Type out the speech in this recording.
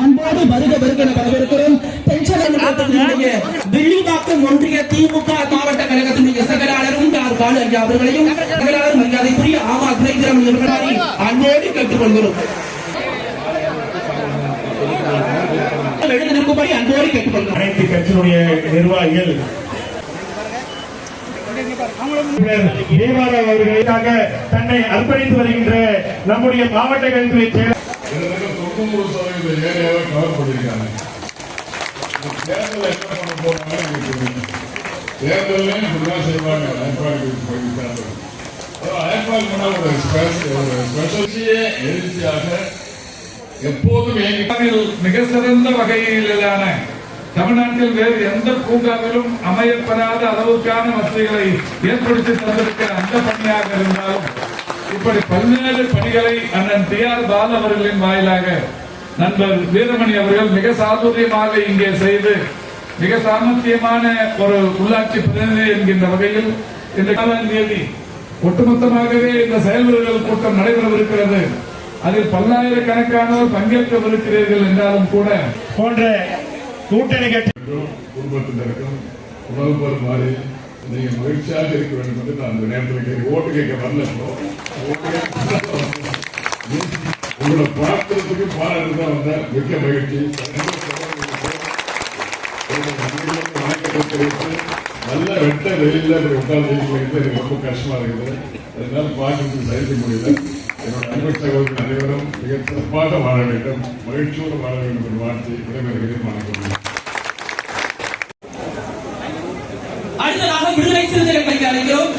அன்போடு வருக வருக வரவேற்கிறோம். வில்லிவாக்கம் ஒன்றிய திமுக மாவட்ட கழகத்தினுடைய செயலாளரும் காலு ஐயா அவர்களையும் செயலாளர் மரியாதைக்குரிய ஆமா துணைத்திரம் அன்போடு கேட்டுக்கொள்கிறோம். அன்போடு கேட்டுக்கொள்கிறோம். அனைத்து கட்சியினுடைய நிர்வாகிகள் தேவாரம் அவர்களுக்காக தன்னை அர்ப்பணித்து வருகின்ற நம்முடைய மாவட்ட கல்வித்துறை செயலர் தொண்ணூறு சதவீத ஏரியாவை கவர் பண்ணியிருக்காங்க. தேர்தல் என்ன பண்ண போறாங்கன்னு தேர்தலையும் இப்படிதான் செய்வாங்க. எழுச்சியாக எப்போதும் மிக சிறந்த வகையிலான தமிழ்நாட்டில் வேறு எந்த பூங்காவிலும் அமையப்பெறாத அளவுக்கான வசதிகளை ஏற்படுத்தி தந்திருக்கிற அந்த பணியாக இருந்தாலும் இப்படி பல்வேறு பணிகளை அண்ணன் டி ஆர் பால் அவர்களின் வாயிலாக நண்பர் வீரமணி அவர்கள் மிக சாதுரியமாக இங்கே செய்து மிக சாமர்த்தியமான ஒரு உள்ளாட்சி பிரதிநிதி என்கின்ற வகையில் இந்த நாலாம் தேதி ஒட்டுமொத்தமாகவே இந்த செயல்முறைகள் கூட்டம் நடைபெறவிருக்கிறது. அதில் பல்லாயிரக்கணக்கானோர் பங்கேற்கவிருக்கிறீர்கள் என்றாலும் கூட போன்ற கூட்டணி கட்சி. குடும்பத்தினருக்கும் உணவு பெறுமாறு நீங்க மகிழ்ச்சியாக இருக்க வேண்டும் என்று நான் அந்த நேரத்தில் ஓட்டு கேட்க வரல உங்களை பார்க்கறதுக்கு பாராட்டு தான் வந்தேன் மிக்க மகிழ்ச்சி. நல்ல வெட்ட வெயில்ல உட்கார்ந்து எனக்கு ரொம்ப கஷ்டமா இருக்குது. அதனால பார்க்கறதுக்கு சகிக்க முடியல. என்னோட அன்பு சகோதரர் அனைவரும் மிக சிறப்பாக வாழ வேண்டும். மகிழ்ச்சியோடு வாழ வேண்டும் என்று வாழ்த்து விடைபெறுகிறேன். வணக்கம். அடுத்ததாக விடுதலை சிறுத்தைகள் பற்றி அழைக்கிறோம்